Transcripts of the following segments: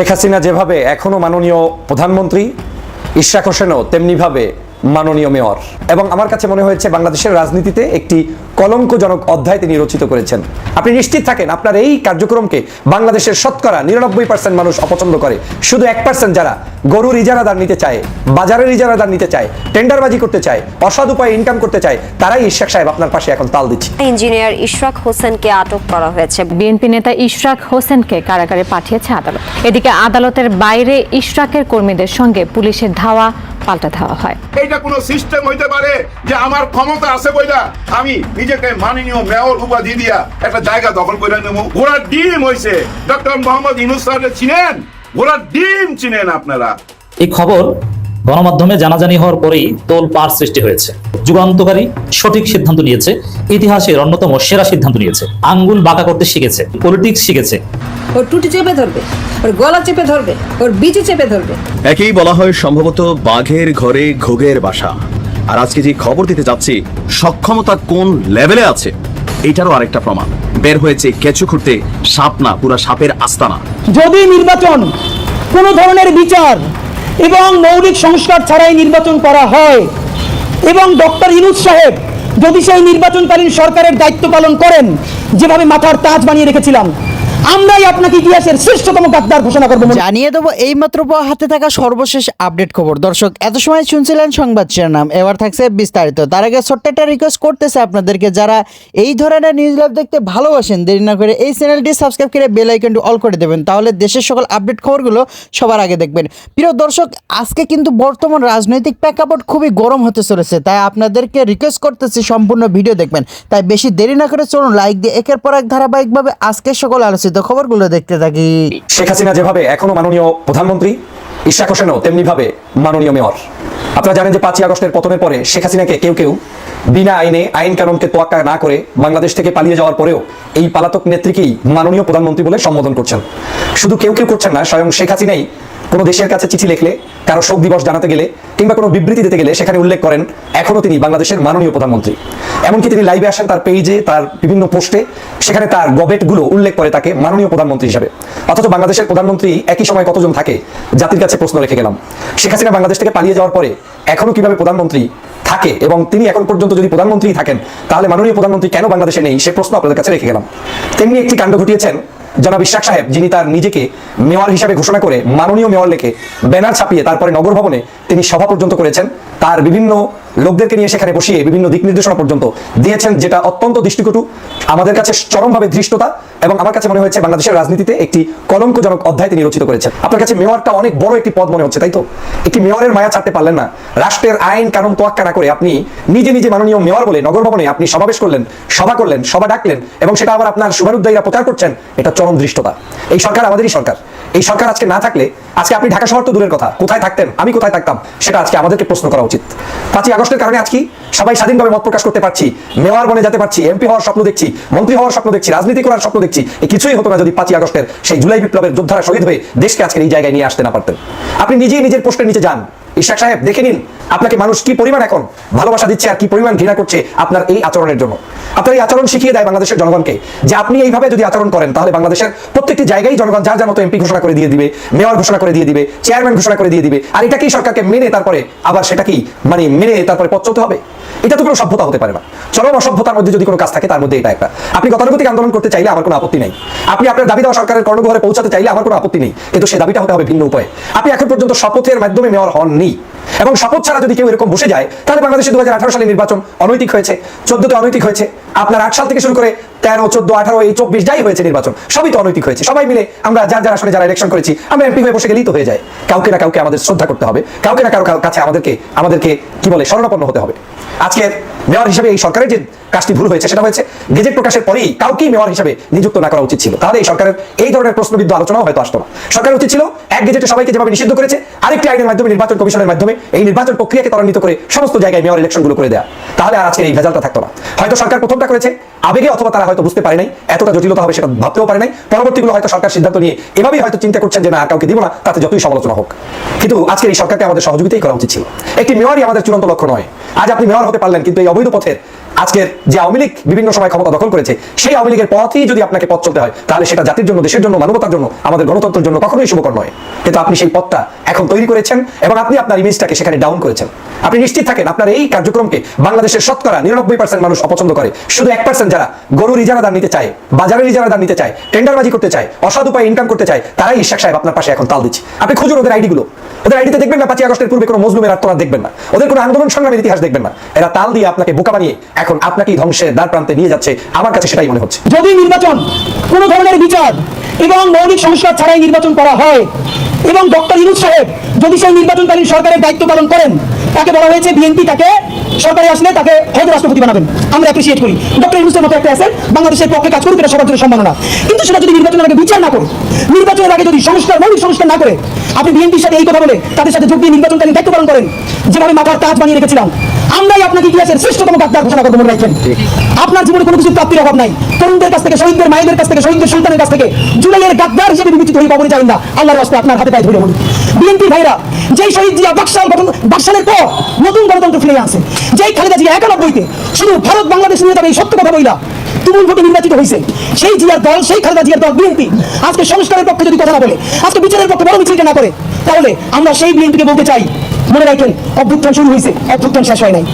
শেখ হাসিনা যেভাবে এখনও মাননীয় প্রধানমন্ত্রী ইশরাক হোসেনও তেমনিভাবে মাননীয় মেয়র। এবং আমার কাছে মনে হয়েছে বাংলাদেশের রাজনীতিতে একটি কলঙ্কজনক অধ্যায় তিনি রচিত করেছেন। আপনি নিশ্চিত থাকেন আপনার এই কার্যক্রমকে বাংলাদেশের শতকরা নিরানব্বই পার্সেন্ট মানুষ অপছন্দ করে। শুধু এক পার্সেন্ট যারা গরুর ইজারাদার নিতে চায় বাজারের ইজারাদার নিতে চায় টেন্ডারবাজি করতে চায় অসৎ উপায়ে ইনকাম করতে চায় তারাই ইশরাক সাহেব আপনার পাশে এখন তাল দিচ্ছে। ইঞ্জিনিয়ার ইশরাক হোসেনকে আটক করা হয়েছে। বিএনপি নেতা ইশরাক হোসেনকে কারাগারে পাঠিয়েছে আদালত। এদিকে আদালতের বাইরে ইশরাকের কর্মীদের সঙ্গে পুলিশের ধাওয়া পাল্টা ধাওয়া হয়। এইটা কোনো সিস্টেম হইতে পারে যে আমার ক্ষমতা আছে বইলা আমি নিজেকে মাননীয় মেয়র উপাধি দিয়া একটা জায়গা দখল করে নেব। ঘোড়ার ডিম হইছে। ডক্টর মোহাম্মদ ইনুস স্যারকে চিনেন? ঘোড়ার ডিম চিনেন আপনারা। এই খবর গণমাধ্যমে জানাজানি হওয়ার পরেই তোল পার সৃষ্টি হয়েছে। যুগান্তকারী সঠিক সিদ্ধান্ত নিয়েছে। ইতিহাসের অন্যতম সেরা সিদ্ধান্ত নিয়েছে। আঙ্গুল বাঁকা করতে শিখেছে। পলিটিক্স শিখেছে। ওর টুটি চেপে ধরবে ওর গলা চেপে ধরবে ওর বিচি চেপে ধরবে। একেই বলা হয় সম্ভবত বাঘের ঘরে ঘোগের বাসা। আর আজকে যে খবর দিতে যাচ্ছি সক্ষমতা কোন লেভেলে আছে? এইটারও আরেকটা প্রমাণ। বের হয়েছে কেঁচু খুঁড়তে সাপ না পুরা সাপের আস্তানা। যদি নির্বাচন কোনো ধরনের বিচার এবং মৌলিক সংস্কার ছাড়াই নির্বাচন করা হয় এবং ডক্টর ইনুজ সাহেব যদি সেই নির্বাচনকালীন সরকারের দায়িত্ব পালন করেন যেভাবে মাথার তাজ বানিয়ে রেখেছিলাম আমরাই আপনাকে ইতিহাসের শ্রেষ্ঠতম গাদ্দার ঘোষণা করব জানিয়ে দেবো, এইমাত্র পাওয়া হাতে থাকা সর্বশেষ আপডেট খবর। দর্শক, এত সময় শুনছিলেন সংবাদ শিরোনাম, এবার থাকছে বিস্তারিত। তার আগে ছোট্ট একটা রিকোয়েস্ট করতেছে আপনাদেরকে, যারা এই ধরনের নিউজ লাইভ দেখতে ভালোবাসেন, দেরি না করে এই চ্যানেলটি সাবস্ক্রাইব করে বেল আইকনটি অল করে দেবেন, তাহলে দেশের সকল আপডেট খবরগুলো সবার আগে দেখবেন। প্রিয় দর্শক, আজকে কিন্তু বর্তমান রাজনৈতিক প্রেক্ষাপট খুবই গরম হতে চলেছে, তাই আপনাদেরকে রিকোয়েস্ট করতেছি সম্পূর্ণ ভিডিও দেখবেন। তাই বেশি দেরি না করে চলুন লাইক দিয়ে একের পর এক ধারাবাহিকভাবে আজকের সকল আলোচিত খবরগুলো দেখতে থাকি। শেখ হাসিনা যেভাবে এখনও মাননীয় প্রধানমন্ত্রী ইশরাক হোসেনও তেমনিভাবে মাননীয় মেয়র। আপনারা জানেন যে পাঁচই আগস্টের পতনের পরে শেখ হাসিনাকে কেউ কেউ বিনা আইনে, আইন কানুনকে তোয়াক্কা না করে বাংলাদেশ থেকে পালিয়ে যাওয়ার পরেও এই পালাতক নেত্রীকেই মাননীয় প্রধানমন্ত্রী বলে সম্বোধন করছেন। শুধু কেউ কেউ করছেন না, স্বয়ং শেখ হাসিনাই কোনো দেশের কাছে চিঠি লিখলে, কারও শোক দিবস জানাতে গেলে, কিংবা কোনো বিবৃতি দিতে গেলে সেখানে উল্লেখ করেন এখনও তিনি বাংলাদেশের মাননীয় প্রধানমন্ত্রী। এমনকি তিনি লাইভে আসেন তার পেজে তার বিভিন্ন পোস্টে সেখানে তার গবেটগুলো উল্লেখ করে তাকে মাননীয় প্রধানমন্ত্রী হিসাবে। অথচ বাংলাদেশের প্রধানমন্ত্রী একই সময় কতজন থাকে, জাতির কাছে প্রশ্ন রেখে গেলাম। শেখ হাসিনা বাংলাদেশ থেকে পালিয়ে যাওয়ার পরে এখনও কীভাবে প্রধানমন্ত্রী থাকে এবং তিনি এখন পর্যন্ত যদি প্রধানমন্ত্রী থাকেন, তাহলে মাননীয় প্রধানমন্ত্রী কেন বাংলাদেশে নেই, সে প্রশ্ন আপনাদের কাছে রেখে গেলাম। তেমনি একটি কাণ্ড ঘটিয়েছেন জনাব বিশ্বাস সাহেব, যিনি তার নিজেকে মেয়র হিসাবে ঘোষণা করে মাননীয় মেয়র লেখে ব্যানার ছাপিয়ে তারপরে নগর ভবনে তিনি সভা পর্যন্ত করেছেন। তার বিভিন্ন লোকদেরকে নিয়ে সেখানে বসিয়ে বিভিন্ন দিক নির্দেশনা পর্যন্ত দিয়েছেন, যেটা অত্যন্ত দৃষ্টিকটু আমাদের কাছে চরমভাবে ধৃষ্টতা এবং আমার কাছে মনে হয়েছে বাংলাদেশের রাজনীতিতে একটি কলঙ্কজনক অধ্যায় তিনি রচিত করেছেন। আপনার কাছে মেয়রটা অনেক বড় একটি পদ মনে হচ্ছে, তাই তো? একটি মেয়রের মায়া ছাড়তে পারলেন না। রাষ্ট্রের আইন কানুন তোয়াক্কা না করে আপনি নিজে নিজে মাননীয় মেয়র বলে নগর ভবনে আপনি সমাবেশ করলেন, সভা করলেন, সভা ডাকলেন এবং সেটা আবার আপনার শুভানুদ্দায়ীরা প্রচার করছেন, এটা চরম দৃষ্টতা এই সরকার আমাদেরই সরকার। এই সরকার আজকে না থাকলে, আজকে আপনি ঢাকা শহর তো দূরের কথা, কোথায় থাকতেন? আমি কোথায় থাকতাম? সেটা আজকে আমাদেরকে প্রশ্ন করা উচিত। পাঁচই আগস্টের কারণে আজকে সবাই স্বাধীনভাবে মত প্রকাশ করতে পারছি? মেয়র বনে যেতে পারছি, এমপি হওয়ার স্বপ্ন দেখছি, মন্ত্রী হওয়ার স্বপ্ন দেখছি, রাজনীতি করার স্বপ্ন দেখছি এই কিছুই হতো না যদি পাঁচই আগস্টের সেই জুলাই বিপ্লবের যোদ্ধারা শহীদ হয়ে দেশকে আজকের এই জায়গায় নিয়ে আসতে না পারতেন। আপনি নিজেই নিজের পোস্টের নিচে যান। ইশাক সাহেব, দেখে নিন আপনাকে মানুষ কি পরিমাণ এখন? ভালোবাসা দিচ্ছে আর কি পরিমাণ ঘৃণা করছে আপনার এই আচরণের জন্য। আপনার এই আচরণ শিখিয়ে দেয় বাংলাদেশের জনগণকে যে আপনি এইভাবে যদি আচরণ করেন, তাহলে বাংলাদেশের প্রত্যেকটি জায়গায় জনগণ যার যার মতো এমপি ঘোষণা করে দিয়ে দিবে, মেয়র ঘোষণা করে দিয়ে দিবে, চেয়ারম্যান ঘোষণা করে দিয়ে দিবে। আর এটাকেই সরকারকে মেনে তারপরে আবার সেটাকেই মানে মেনে তারপরে পথ চলতে হবে। এটা তো কোনো সভ্যতা হতে পারে না। চরম অসভ্যতার মধ্যে যদি কোনো কাজ থাকে, তার মধ্যে এটা একটা। আপনি গতানুগতিক আন্দোলন করতে চাইলে আমার কোনো আপত্তি নেই। আপনি আপনার দাবি দেওয়া সরকারের কর্ণঘরে পৌঁছাতে চাইলে আমার কোনো আপত্তি নেই। কিন্তু সে দাবিটা হতে হবে ভিন্ন উপায়ে। আপনি এখন পর্যন্ত শপথের মাধ্যমে মেয়র হননি। এবং শপথ ছাড়া যদি কেউ এরকম বসে যায়, তাহলে বাংলাদেশে দু সালে নির্বাচন অনৈতিক হয়েছে, চোদ্দতে অনৈতিক হয়েছে, আপনার আট সাল থেকে শুরু করে তেরো, চোদ্দ, আঠারো, এই চব্বিশ যাই হয়েছে নির্বাচন, সবই তো অনৈতিক হয়েছে। সবাই মিলে আমরা যার যার আসলে যারা ইলেকশন করেছি, আমরা এমপি হয়ে বসে গেলেই তো হয়ে যায়। কাউকে না কাউকে আমাদের শ্রদ্ধা করতে হবে, কাউকে না কারও কাছে আমাদেরকে আমাদেরকে কি বলে, স্মরণাপন্ন হতে হবে। আজকের মেয়র হিসেবে এই সরকারের যে কাজটি ভুল হয়েছে, সেটা হয়েছে গেজেট প্রকাশের পরেই কাউকেই মেয়র হিসেবে নিযুক্ত না করা উচিত ছিল। তাহলে এই সরকারের এই ধরনের প্রশ্নবিদ্ধ আলোচনাও হয়তো আসতো না। সরকারের উচিত ছিল, এক গেজেটে সবাইকে যেভাবে নিষিদ্ধ করেছে, আরেকটি আইনের মাধ্যমে নির্বাচন কমিশনের মাধ্যমে এই নির্বাচন প্রক্রিয়াকে ত্বরান্বিত করে সমস্ত জায়গায় মেয়র ইলেকশনগুলো করে দেয়া। তাহলে আর আজকে এই ভেজালটা থাকতো না। হয়তো সরকার প্রথমটা করেছে আবেগে অথবা তারা হয়তো বুঝতে পারে নাই, এতটা জটিলতা হবে সেটা ভাবতেও পারে নাই। পরবর্তীগুলো হয়তো সরকার সিদ্ধান্ত নিয়ে এভাবেই হয়তো চিন্তা করছেন যে না কাউকে দিব না, তাতে যতই সমালোচনা হোক। কিন্তু আজকের এই সরকারকে আমাদের সহযোগিতাই করা উচিত ছিল। একটি মেয়রই আমাদের চূড়ান্ত লক্ষ্য নয়। আজ আপনি মেয়র হতে পারলেন, কিন্তু এই অবৈধ পথের আজকের যে আওয়ামী লীগ বিভিন্ন সময় ক্ষমতা দখল করেছে, সেই আওয়ামী লীগের পথেই যদি আপনাকে পথ চলতে হয়, তাহলে সেটা জাতির জন্য, দেশের জন্য, মানবতার জন্য, আমাদের গণতন্ত্রের জন্য কখনোই শুভকর নয়। কিন্তু আপনি সেই পথটা এখন তৈরি করেছেন এবং আপনি আপনার ইমেজটাকে সেখানে ডাউন করেছেন। আপনি নিশ্চিত থাকেন আপনার এই কার্যক্রমকে বাংলাদেশের শতকরা নিরানব্বই পার্সেন্ট মানুষ অপছন্দ করে। শুধু এক পার্সেন্ট যারা গরুর ইজারাদার নিতে চায়, বাজারের ইজারাদার নিতে চায়, টেন্ডারবাজি করতে চায় অসৎ উপায়ে ইনকাম করতে চায়, তারাই ইশাক সাহেব আপনার পাশে এখন তাল দিচ্ছে। আপনি খুঁজুন ওদের আইডিগুলো ওদের আইডিতে দেখবেন না, পাঁচই আগস্টের পূর্বে কোনো মজলুমের আত্মনা দেখবেন না। ওদের কোনো আন্দোলন, সংগ্রামের ইতিহাস দেখবেন না। এরা তাল দিয়ে আপনাকে বোকা বানিয়ে এখন আপনাকেই ধ্বংসের দ্বার প্রান্তে নিয়ে যাচ্ছে। আমার কাছে সেটাই মনে হচ্ছে। যদি নির্বাচন কোনো ধরনের বিচার এবং মৌলিক সংস্কার ছাড়াই নির্বাচন করা হয়, এবং ডক্টর ইনুজ সাহেব যদি সেই নির্বাচনকালীন সরকারের দায়িত্ব পালন করেন তাকে বলা হয়েছে বিএনপি তাকে সরকারে আসলে তাকে হয়তো রাষ্ট্রপতি বানাবেন। আমরা অ্যাপ্রিসিয়েট করি। ডক্টর ইউনুসের মতো একটা আছেন বাংলাদেশের পক্ষে কাজ করুক, এটা সবার জন্য সম্মাননা কিন্তু সেটা যদি নির্বাচনের আগে বিচার না করে, নির্বাচনের আগে যদি সংস্কার, মৌলিক সংস্কার না করে, আপনি বিএনপির সাথে এই কথা বলে তাদের সাথে যোগ দিয়ে নির্বাচনকালীন দায়িত্ব পালন করেন। যেভাবে মাথার তাজ বানিয়ে রেখেছিলাম আমরাই আপনাকে ইতিহাসের শ্রেষ্ঠতম গাদ্দার ঘোষণা করব মনে রাখেন আপনার জীবনে কোনো কিছু প্রাপ্তির অভাব নাই। তরুণদের কাছ থেকে শহীদদের মায়েদের কাছ থেকে শহীদদের সন্তানের কাছ থেকে জুলাইয়ের গাদ্দার হিসেবে বিবেচিত হয়ে কবরে যাবেন না। আল্লাহর রাস্তা আপনার হাতে পায়ে ধরে বলি বিএনপি ভাইরা যেই শহীদ জিয়া বাকশাল গঠন বাকশালের পর নতুন গণতন্ত্র ফিরে আনছে। যেই খালেদা জিয়া একানব্বইতে শুধু ভারত বাংলাদেশ নিয়ে তবে এই সত্য কথা বইলা তুমুল ভোটে নির্বাচিত হয়েছে সেই জিয়ার দল সেই খালেদা জিয়ার দল বিএনপি। আজকে সংস্কারের পক্ষে যদি কথা না বলে আজকে বিচারের পক্ষে বড় মিছিলটা না করে তাহলে আমরা সেই বিএনপিকে বলতে চাই মনে রাখেন, অভ্যুত্থান শুরু হয়েছে, অভ্যুত্থান শেষ হয় নাই।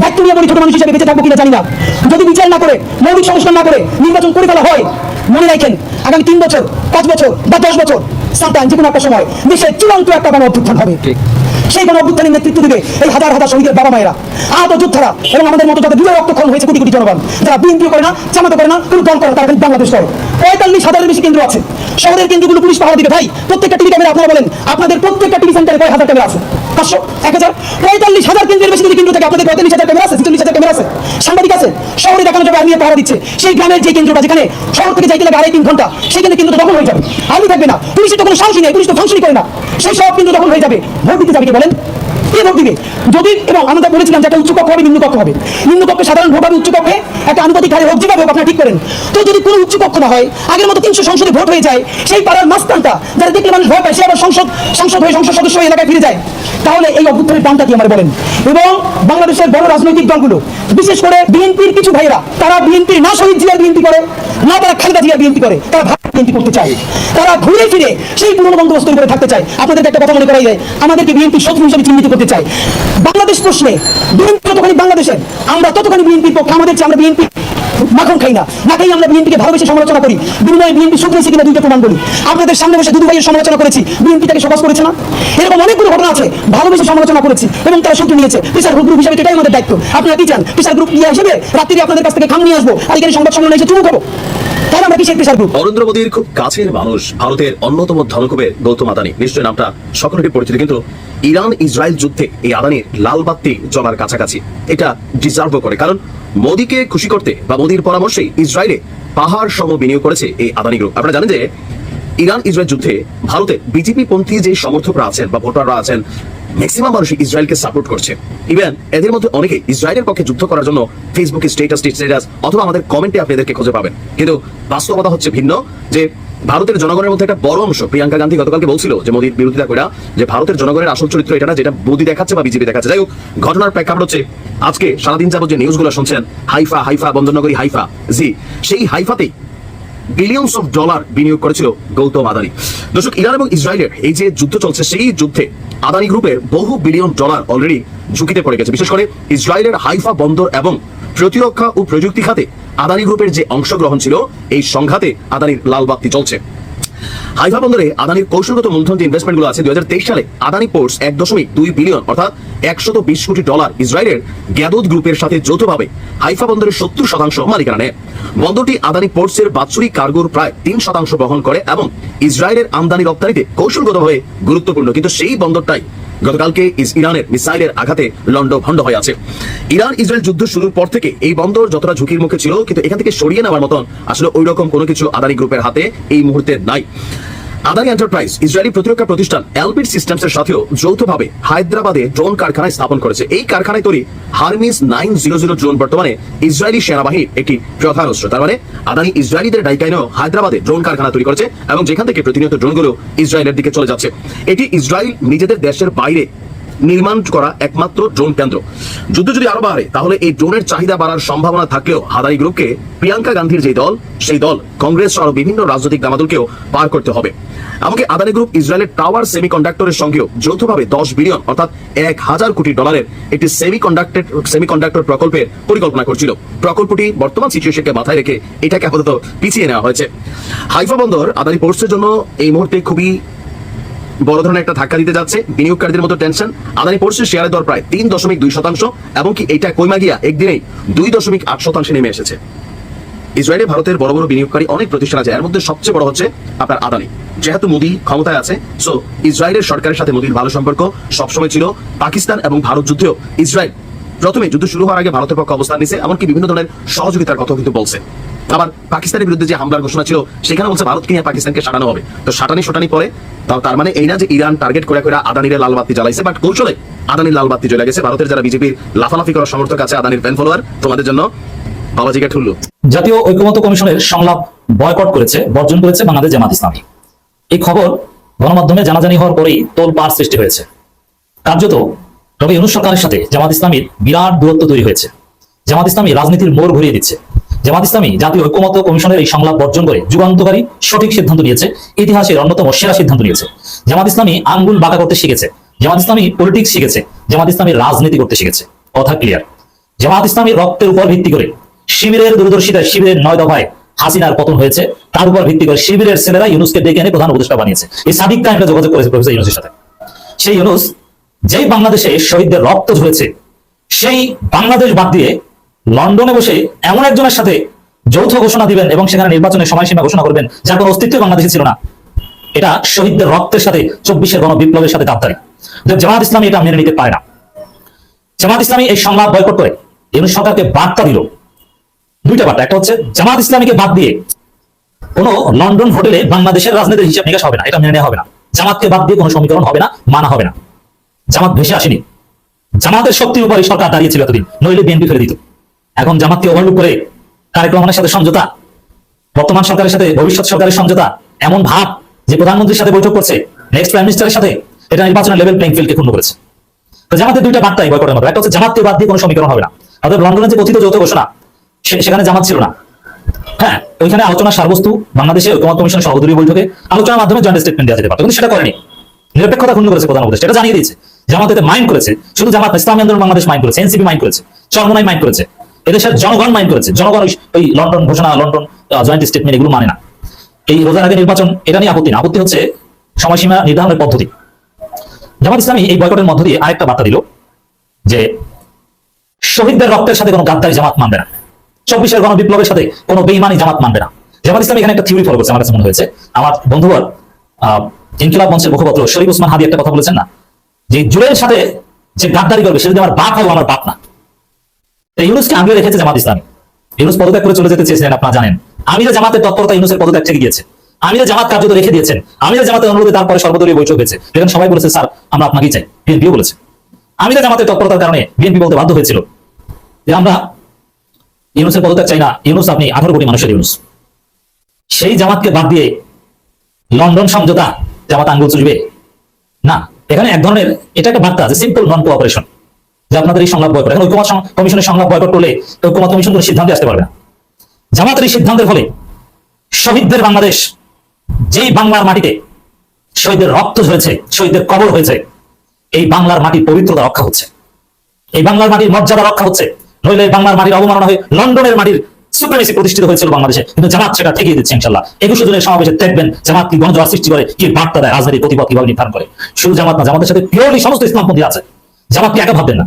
দায়িত্ব নিয়ে ছোট মানুষ হিসেবে বেঁচে থাকব কিনা জানি না। যদি বিচার না করে, মৌলিক সংস্কার না করে নির্বাচন করে ফেলা হয়, মনে রাখেন, আগামী তিন বছর, পাঁচ বছর বা দশ বছর যে কোনো একটা সময় দেশের চূড়ান্ত একটা গণ অভ্যুত্থান হবে। সেই গণ অভ্যুত্থানের নেতৃত্ব দিবে এই হাজার হাজার শহীদের বাবা মায়েরা। আহত যোদ্ধারা এবং আমাদের মতো যাদের বিজয় রক্তক্ষরণ হয়েছে কোটি কোটি জনগণ, যারা বিএনপি করে না করে না, কোনো দল করে বাংলাদেশ করে। পঁয়তাল্লিশ হাজারের বেশি কেন্দ্র আছে। শহরের কেন্দ্রগুলো পুলিশ দিবে। ভাই প্রত্যেকটা টিভি ক্যামেরা আপনারা বলেন, আপনাদের প্রত্যেকটা টিভি সেন্টারে কয় হাজার ক্যামেরা আছে? পাঁচশো? এক হাজার? পঁয়তাল্লিশ হাজার কেন্দ্রের বেশি কেন্দ্র আপনাদের পঁয়তাল্লিশ হাজার ক্যামেরা আছে হাজার ক্যামেরা আছে। সাংবাদিক আছে, শহরে দেখানো যাবে আর্মি পাহারা দিচ্ছে। সেই গ্রামের যে কেন্দ্রটা, যেখানে শহর থেকে যাইতে লাগে আড়াই তিন ঘণ্টা, সেখানে কেন্দ্র দখল হয়ে যাবে। আর্মি থাকবে না। পুলিশের তো কোনো সাহসী নেই, পুলিশ তো ফাংশনই করে না। সেই সব কেন্দ্র দখল হয়ে যাবে। ভোট দিতে যাবে বলেন? দিবে যদি এবং বলেছিলাম যে একটা উচ্চ কক্ষ হবে, নিম্ন কক্ষ হবে। নিম্ন কক্ষে সাধারণ ভোট হবে উচ্চ কক্ষে একটা আনুপাতিক হারে হোক, যেভাবে হোক আপনারা ঠিক করেন। তো যদি কোনো উচ্চ কক্ষ না হয়, আগের মতো তিনশো সংসদে ভোট হয়ে যায়, সেই পাড়ার মাস্তানটা যারা দেখলে মানুষ ভয় পায়, সে আবার সংসদ সংসদ হয়ে সংসদ সদস্য এলাকায় ফিরে যায়। তাহলে এই অভ্যুত্থানের কি আমার বলেন? এবং বাংলাদেশের বড় রাজনৈতিক দলগুলো, বিশেষ করে বিএনপির কিছু ভাইরা তারা বিএনপির না শহীদ জিয়ার বিএনপি করে, না তারা খালেদা জিয়ার বিএনপি করে, তারা বিএনপি করতে চায়। তারা ঘুরে ফিরে সেই পুরনো বন্দোবস্তের উপরে থাকতে চায়। আপনাদেরকে একটা কথা মনে করাই যায়, আমাদেরকে বিএনপি শত্রু হিসেবে চিহ্নিত করতে চায়। বাংলাদেশ প্রশ্নে বিএনপি যতখানি বাংলাদেশের, আমরা ততখানি বিএনপির পক্ষে, আমাদের চেয়ে আমরা বিএনপি মাখন খাই না। না খাই আমরা বিএনপিকে ভালোবেসে সমালোচনা করি। বিনিময়ে বিএনপি সুখ হয়েছে কিনা দুইটা প্রমাণ বলি। আপনাদের সামনে বসে দুদু ভাইয়ের সমালোচনা করেছি। বিএনপি তাকে সবাস করেছে না? এরকম অনেকগুলো ঘটনা আছে। ভালোবেসে সমালোচনা করেছি এবং তারা সূত্র নিয়েছে। পিসার গ্রুপ হিসেবে এটাই আমাদের দায়িত্ব। আপনারা কি চান? পিসার গ্রুপ নিয়ে হিসেবে রাত্রি আপনাদের কাছ থেকে খাম নিয়ে আসব। আর এখানে সংবাদ সম্মেলনে এসে চুমু খাব। তাহলে আমরা কিসের পিসার গ্রুপ? নরেন্দ্র মোদীর খুব কাছের মানুষ। ভারতের অন্যতম ধনকুবের গৌতম আদানি। নিশ্চয় নামটা সকলেরই পরিচিত, কিন্তু ইরান ইসরায়েল যুদ্ধে এই আদানির লাল বাত্তি জ্বলার কাছাকাছি। এটা ডিজার্ভ করে, কারণ মোদীকে খুশি করতে বা মোদীর পরামর্শে ইসরায়েলে পাহাড় সম বিনিয়োগ করেছে এই আদানি গ্রুপ আপনারা জানেন যে ইরান ইসরায়েল যুদ্ধে ভারতে বিজেপি পন্থী যে সমর্থকরা আছেন বা ভোটাররা আছেন ম্যাক্সিমাম মানুষই ইসরায়েলকে সাপোর্ট করছে। ইভেন এদের মধ্যে অনেকে ইসরায়েলের পক্ষে যুদ্ধ করার জন্য ফেসবুকে স্টেটাস স্টেটাস অথবা আমাদের কমেন্টে আপনি এদেরকে খুঁজে পাবেন। কিন্তু বাস্তবতা হচ্ছে ভিন্ন, যে ভারতের জনগণের মধ্যে একটা বড় অংশ, প্রিয়াঙ্কা গান্ধী গতকালকে বলছিল যে মোদীর বিরোধিতা করে যে ভারতের জনগণের আসল চরিত্র এটা না, যেটা মোদী দেখাচ্ছে বা বিজেপি দেখাচ্ছে। যাই হোক, ঘটনার প্রেক্ষাপট হচ্ছে আজকে সারাদিন যাবত যে নিউজগুলো শুনছেন, হাইফা হাইফা, বন্দরনগরী হাইফা, জি, সেই হাইফাতেই বিলিয়নস অফ ডলার বিনিয়োগ করেছিল গৌতম আদানি। দর্শক, ইরান এবং ইসরায়েলের এই যে যুদ্ধ চলছে, সেই যুদ্ধে আদানি গ্রুপের বহু বিলিয়ন ডলার অলরেডি ঝুঁকিতে পড়ে গেছে। বিশেষ করে ইসরায়েলের হাইফা বন্দর এবং প্রতিরক্ষা ও প্রযুক্তি খাতে আদানি গ্রুপের যে অংশগ্রহণ ছিল, এই সংঘাতে আদানির লাল বাতি চলছে। হাইফা বন্দরে আদানির কৌশলগত মূলধন যে ইনভেস্টমেন্টগুলো আছে, দুই সালে আদানি পোর্টস এক দশমিক দুই বিলিয়ন অর্থাৎ একশত বিশ কোটি ডলার ইসরায়েলের গ্যাদুদ গ্রুপের সাথে যৌথভাবে হাইফা বন্দরের সত্তর শতাংশ মালিকানা নেয়। বন্দরটি আদানি পোর্টসের বাৎসরিক কার্গোর প্রায় তিন শতাংশ বহন করে এবং ইসরায়েলের আমদানি রপ্তানিতে কৌশলগতভাবে গুরুত্বপূর্ণ। কিন্তু সেই বন্দরটাই গতকালকে ইরানের মিসাইলের আঘাতে লন্ড ভণ্ড হয়ে আছে। ইরান ইসরায়েল যুদ্ধ শুরুর পর থেকে এই বন্দর যতটা ঝুঁকির মুখে ছিল, কিন্তু এখান থেকে সরিয়ে নেওয়ার মতন আসলে ওই রকম কোনো কিছু আদানি গ্রুপের হাতে এই মুহূর্তে নাই। আদানি এন্টারপ্রাইজ ইসরায়েলি প্রতিরক্ষা প্রতিষ্ঠান এলবিট সিস্টেমস এর সাথেও যৌথভাবে হায়দ্রাবাদে ড্রোন কারখানায় স্থাপন করেছে। এই কারখানায় তৈরি Hermes nine zero zero drone বর্তমানে ইসরায়েলি সেনাবাহিনীর একটি প্রধান অস্ত্র। তার মানে আদানি ইসরায়েলিদের ডাইকাইনেও হায়দ্রাবাদে ড্রোন কারখানা তৈরি করেছে এবং যেখান থেকে প্রতিনিয়ত ড্রোনগুলো ইসরায়েলের দিকে চলে যাচ্ছে। এটি ইসরায়েল নিজেদের দেশের বাইরে নির্মাণ করা একমাত্র ড্রোন কেন্দ্র। যুদ্ধ যদি আরও বাড়ে, তাহলে এই ড্রোনের চাহিদা বাড়ার সম্ভাবনা থাকলেও হাদারি গ্রুপকে প্রিয়াঙ্কা গান্ধীর যে দল, সেই দল কংগ্রেস সহ বিভিন্ন রাজনৈতিক দামাদলকেও পার করতে হবে। এমনকি আদানি গ্রুপ ইসরায়েলের টাওয়ার সেমিকন্ডাক্টরের সঙ্গেও যৌথভাবে দশ বিলিয়ন, অর্থাৎ এক হাজার কোটি ডলারের একটি সেমিকন্ডাক্টর সেমিকন্ডাক্টর প্রকল্পের পরিকল্পনা করছিল। প্রকল্পটি বর্তমান সিচুয়েশনকে মাথায় রেখে এটাকে আপাতত পিছিয়ে নেওয়া হয়েছে। হাইফা বন্দর আদানি পোর্টসের জন্য এই মুহূর্তে খুবই বড় ধরনের একটা ধাক্কা দিতে যাচ্ছে, বিনিয়োগকারীদের মতো টেনশন। আদানি পোর্টসের শেয়ারের দর প্রায় তিন দশমিক দুই শতাংশ এবং কি এটা কইমা গিয়া একদিনেই দুই দশমিক আট শতাংশে নেমে এসেছে। ইসরায়েলে ভারতের বড় বড় বিনিয়োগকারী অনেক প্রতিষ্ঠান আছে। এর মধ্যে সবচেয়ে বড় হচ্ছে আপনার আদানি। যেহেতু মোদী ক্ষমতায় আছে সো ইসরায়েলের সরকারের সাথে মোদীর ভালো সম্পর্ক সবসময় ছিল। পাকিস্তান এবং ভারত যুদ্ধেও ইসরায়েল প্রথমে যুদ্ধ শুরু হওয়ার আগে ভারতের পক্ষে অবস্থান নিছে, এমনকি বিভিন্ন ধরনের সহযোগিতার কথা কিন্তু বলছে। আবার পাকিস্তানের বিরুদ্ধে যে হামলার ঘোষণা ছিল, সেখানে বলছে ভারতকে নিয়ে পাকিস্তানকে সাটানো হবে। তো সাটানি শটানি পরে তাও তার মানে এই না যে ইরান টার্গেট করে করে আদানির লাল বাতি জ্বালাইছে বাট কৌশলে আদানির লাল বাতি জ্বলে গেছে। ভারতের যারা বিজেপির লাফালাফি করার সমর্থক আছে, আদানির ফ্যান ফলোয়ার তোমাদের জন্য বাবাজিকা ঠুল্লু। জাতীয় ঐক্যমত্য কমিশনের সংলাপ বয়কট করেছে, বর্জন করেছে বাংলাদেশ জামাত ইসলামী। এই খবর গণমাধ্যমে জানাজানি হওয়ার পরেই তোল পার সৃষ্টি হয়েছে। কার্যত রবি সরকারের সাথে জামাত ইসলামীর বিরাট দূরত্ব তৈরি হয়েছে। জামাত ইসলামী রাজনীতির মোড় ঘুরিয়ে দিচ্ছে। জামাত ইসলামী জাতীয় ঐক্যমত্য কমিশনের এই সংলাপ বর্জন করে যুগান্তকারী সঠিক সিদ্ধান্ত নিয়েছে, ইতিহাসের অন্যতম সেরা সিদ্ধান্ত নিয়েছে। জামাত ইসলামী আঙ্গুল বাঁকা করতে শিখেছে। জামাত ইসলামী পলিটিক্স শিখেছে। জামাত ইসলামী রাজনীতি করতে শিখেছে। কথা ক্লিয়ার জামাত ইসলামী রক্তের উপর ভিত্তি করে শিবিরের দূরদর্শিতায় শিবিরের নয় দফায় হাসিনার পতন হয়েছে। তার উপর ভিত্তি করে শিবিরের ছেলেরা ইউনুসকে ডেকে এনে প্রধান উপদেষ্টা বানিয়েছে। এই সাদিক টাইমটা যোগাযোগ করেছে প্রফেসর ইউনুসের সাথে। সেই ইউনুস যেই বাংলাদেশে শহীদদের রক্ত ঝরেছে, সেই বাংলাদেশ বাদ দিয়ে লন্ডনে বসে এমন একজনের সাথে যৌথ ঘোষণা দিবেন এবং সেখানে নির্বাচনের সময়সীমা ঘোষণা করবেন, যার কোনো অস্তিত্ব বাংলাদেশে ছিল না। এটা শহীদদের রক্তের সাথে, চব্বিশের গণ বিপ্লবের সাথে তাত্তারি জামাত ইসলামী এটা মেনে নিতে পারে না। জামাত ইসলামী এই সংলাপ বয়কট করে ইউনুস সরকারকে বার্তা দিল। দুইটা বার্তা। একটা হচ্ছে, জামাত ইসলামীকে বাদ দিয়ে কোনো লন্ডন হোটেলে বাংলাদেশের রাজনীতির হিসাব নিকাশ হবে না। এটা মেনে নেওয়া হবে না। জামাতকে বাদ দিয়ে কোনো সমীকরণ হবে না, মানা হবে না। জামাত ভেসে আসেনি। জামাতের শক্তির উপরে সরকার দাঁড়িয়েছিল এতদিন। নইলে বিএনপি ফেলে দিত। এখন জামাতকে ওভারলুক করে তারেক রহমানের সাথে সমঝোতা, বর্তমান সরকারের সাথে, ভবিষ্যৎ সরকারের সমঝোতা, এমন ভাব যে প্রধানমন্ত্রীর সাথে বৈঠক করছে নেক্সট প্রাইম মিনিস্টারের সাথে, এটা নির্বাচনের লেভেল প্লেইং ফিল্ডকে ক্ষুণ্ণ করেছে। তো জামাতের দুইটা বার্তাই বয়কটের মতো। একটা হচ্ছে জামাতকে বাদ দিয়ে কোনো সমীকরণ হবে না। অর্থাৎ লন্ডনে যে কথিত যৌথ ঘোষণা সেখানে জামাত ছিল না। হ্যাঁ ওইখানে আলোচনা সারবস্তু, বাংলাদেশের ঐক্যমত কমিশন সর্বদলীয় বৈঠকে আলোচনার মাধ্যমে জয়েন্ট স্টেটমেন্ট দেওয়া যেতে পারত কিন্তু সেটা করেনি। নিরপেক্ষতা ক্ষুণ্ণ করেছে প্রধান উপদেষ্টা। এটা জানিয়ে দিয়েছে। জামাত এতে মাইন্ড করেছে। শুধু জামাত ইসলামী আন্দোলন বাংলাদেশ মাইন্ড করেছে। এনসিপি মাইন্ড করেছে। চরমনাই মাইন্ড করেছে। এদেশের জনগণ মাইন্ড করেছে। জনগণ ওই- লন্ডন ঘোষণা লন্ডন জয়েন্ট স্টেটমেন্ট এগুলো মানে না। এই রোজার আগে নির্বাচন এটা নিয়ে আপত্তি না। আপত্তি হচ্ছে সময়সীমা নির্ধারণের পদ্ধতি। জামাত ইসলামী এই বয়কটের মধ্য দিয়ে আরেকটা বার্তা দিল যে শহীদদের রক্তের সাথে কোনো গাদ্দারি জামাত মানবে না। চব্বিশের গণ বিপ্লবের সাথে কোনো বেইমানি জামাত মানবে না। জামাত ইসলাম এখানে একটা থিওরি ফলো করছে আমার কাছে মনে হয়েছে। আমার বন্ধুবর আহ, ইনকিলাব মঞ্চের মুখপাত্র শরীফ উসমান হাদি একটা কথা বলেছেন না? যে জুলের সাথে যে গাদ্দারি করবে সে যদি আমার বাপ হয় আমার বাপ না। ইউনুসকে আমিও রেখেছে জামাত ইসলামী। ইউনুস পদত্যাগ করে চলে যেতে চেয়েছিলেন, আপনারা জানেন। আমিরা জামাতের তৎপরতা ইউনুসের পদত্যাগ থেকে গিয়েছে আমিরা জামাত কার্যত রেখে দিয়েছেন আমিরা জামাতের অনুরোধে তারপরে সর্বদলীয় বৈঠক হয়েছে, যেখানে সবাই বলেছে, স্যার, আমরা আপনাকেই চাই। বিএনপিও বলেছে। আমিরা জামাতের তৎপরতার কারণে বিএনপি বলতে বাধ্য হয়েছিল যে আমরা ইউনুসের পদত্যাগ চাই না, ইউনুস আপনি আঠারো কোটি মানুষের ইউনুস। সেই জামাতকে বাদ দিয়ে লন্ডন সমঝোতা জামাত আঙ্গুল চুষবে? না, এখানে এক ধরনের, এটা একটা বার্তা যে সিম্পল নন কোঅপারেশন যে আপনাদের এই সংলাপ বয়কট এখন ঐক্যমত কমিশনের সংলাপ বয়কট করলে ঐক্যমত কমিশন কোনো সিদ্ধান্তে আসতে পারবে না। জামাতের এই সিদ্ধান্তের ফলে শহীদদের বাংলাদেশ, যেই বাংলার মাটিতে শহীদদের রক্ত ঝরেছে, শহীদদের কবর হয়েছে, এই বাংলার মাটির পবিত্রতা রক্ষা হচ্ছে। এই বাংলার মাটির মর্যাদা রক্ষা হচ্ছে, নইলে বাংলার মাটির অবমাননা হয়ে লন্ডনের মাটির সুপ্রিমেসি প্রতিষ্ঠিত হয়েছিল বাংলাদেশে। কিন্তু জামাত সেটা ঠেকিয়ে দিচ্ছে ইনশাল্লাহ। একুশে জনের সমাবেশে দেখবেন জামাত কি গণজোয়ার সৃষ্টি করে, কি বার্তা দেয় রাজনীতির প্রতিপদ কীভাবে নির্ধারণ করে। শুধু জামাত না, জামাতের সাথে পিওরলি সমস্ত ইসলামপন্থী আছে। জামাতকে একা ভাববেন না।